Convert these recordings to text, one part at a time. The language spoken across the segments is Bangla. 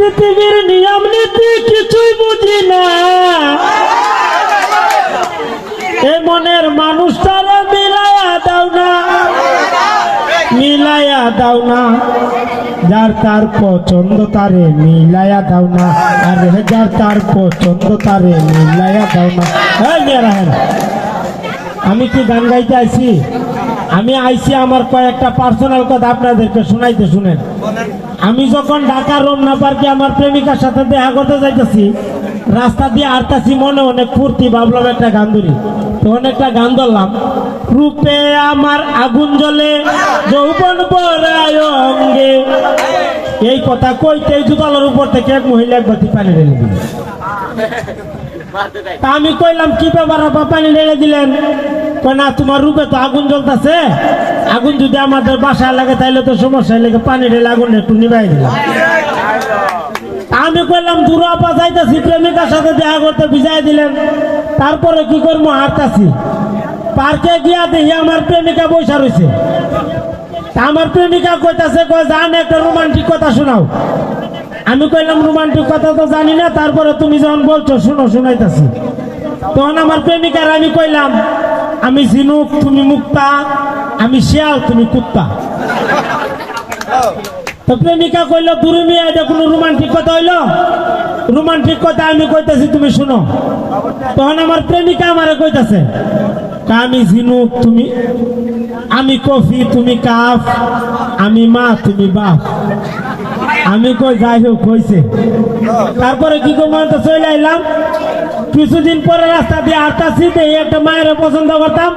পৃথিবীর নিয়ম নীতি কিছুই বুঝি না। এ মনের মানুষটারে মিলাইয়া দাও না। মিলাইয়া দাও না। যার তার পছন্দ তারে মিলাইয়া দাও না। আর যার তার পছন্দ তারে মিলাইয়া দাও না। আমি কি গান গাইতে আইছি? আমি আইছি আমার কয়েকটা পার্সোনাল কথা আপনাদেরকে শোনাইতে শুনেন। আমি যখন ঢাকা রমনা পার্কে আমার প্রেমিকার সাথে দেখা করতে যাইতেছি, রাস্তা দিয়ে আরতাছি মনে অনেক ফুর্তি ভাবলাম একটা গান ধরি। তখন একটা গান ধরলাম। রূপে আমার আগুন জ্বলে, যৌবন অঙ্গে। এই কথা কইতে দুতলার উপর থেকে এক মহিলা এক বাতি পানি ঢেলে দিল আমি কইলাম, কি ব্যাপার পানি ঢেলে দিলেন? না, তোমার রূপে তো আগুন জ্বলতেছে। আগুন যদি আমাদের বাসায় লাগে, তাইলে তো সমস্যা লেগে পানি ঢেলে আগুন একটু নিবাই দিলাম। আমি কইলাম দূর আপা যাইতাছি, প্রেমিকার সাথে দেখা করতে বিজাই দিলেন। তারপরে কি করব, হাঁটতাছি। পার্কে গিয়া দেখি আমার প্রেমিকা বৈশা রয়েছে আমার প্রেমিকা কইতাছে, কয়, জান, একটা রোমান্টিক কথা শোনাও। আমি কইলাম, রোমান্টিক কথা তো জানি না, তারপরে তুমি যখন বলছো, শুনো, শুনাইতাছি। তখন আমার প্রেমিকার আমি কইলাম আমি ঝিনুক, তুমি মুক্তা, আমি শিয়াল, তুমি কুত্তা। তো প্রেমিকা কইলো দূরে মিয়া, এটা কোনো রোমান্টিক কথা হইল? রোমান্টিক কথা আমি কইতাছি, তুমি শুনো। তখন আমার প্রেমিকা আমারে কইতাছে আমি ঝিনুক, তুমি, আমি কফি, তুমি কাফ, আমি মা, তুমি বাপ। আমি কই যাই হোক হয়েছে তারপরে কি করব তো চলে আইলাম। কিছুদিন পরে রাস্তা দিয়ে আসতেছি একটা মায়ের পছন্দ করতাম।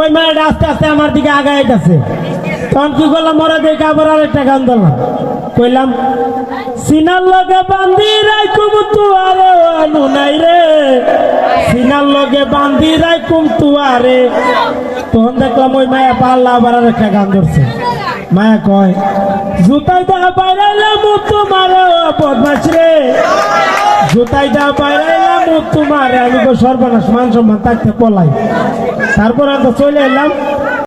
ওই মায়ের আস্তে আস্তে আমার দিকে আগায় আগাইতেছে তখন কি করলাম, ওরা দেখে আবার আরেকটা গান ধরলাম। কইলাম, সিনার লগে বান্দি রাইকুম তুয়ারে আনু নাই রে। সিনার লগে বান্দি রাইকুম তুয়ারে। তখন দেখলাম ওই মায়া পাল্লা আবার আরেকটা গান ধরছে। মায়া কয় জুতাই দা বাইরাইলাম তোমার বদমাস রে। জুতাই দা বাইরাইলাম তোমার। আমি তো সর্বনাশ, মান সম্মান থাকতে পলাই। তারপর আমি তো চলে এলাম।